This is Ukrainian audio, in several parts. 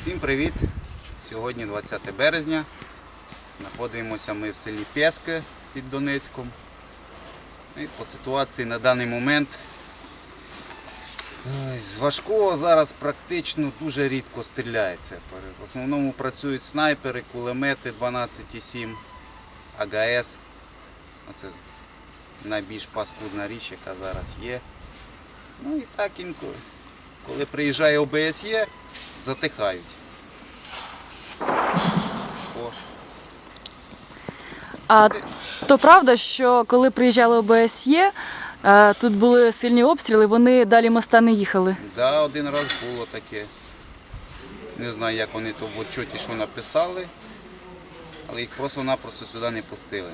Всім привіт! Сьогодні 20 березня. Знаходимося ми в селі Пєске під Донецьком. І по ситуації на даний момент з важкого зараз практично дуже рідко стріляється. В основному працюють снайпери, кулемети 12,7, АГС. Оце найбільш паскудна річ, яка зараз є. Ну і так інколи. Коли приїжджає ОБСЄ, затихають. О, А то правда, що коли приїжджали ОБСЄ, е, тут були сильні обстріли, вони далі моста не їхали. да, один раз було таке. Не знаю, як вони то в отчоті що написали, але їх просто-напросто сюди не пустили.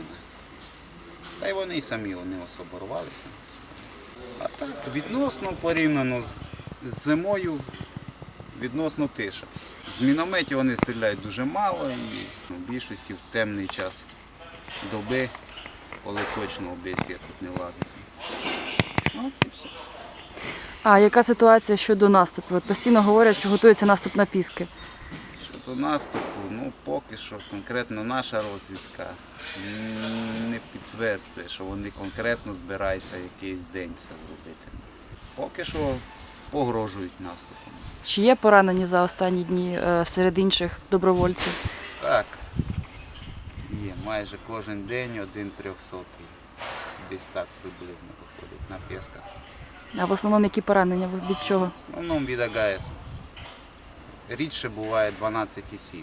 Та й вони і самі вони особо рвалися. А так, відносно порівняно з зимою, відносно тиша. З мінометів вони стріляють дуже мало і ну, в більшості в темний час доби, коли точно об'єкт тут не влазить. От і все. А яка ситуація щодо наступу? От постійно говорять, що готується наступ на піски. Щодо наступу, ну поки що конкретно наша розвідка не підтверджує, що вони конкретно збираються якийсь день це зробити. Поки що погрожують наступом. Чи є поранені за останні дні е, серед інших добровольців? Так, є майже кожен день один трьохсотий. Десь так приблизно виходить на пісках. А в основному які поранення? Від чого? В основному від АГС. Рідше буває 12,7.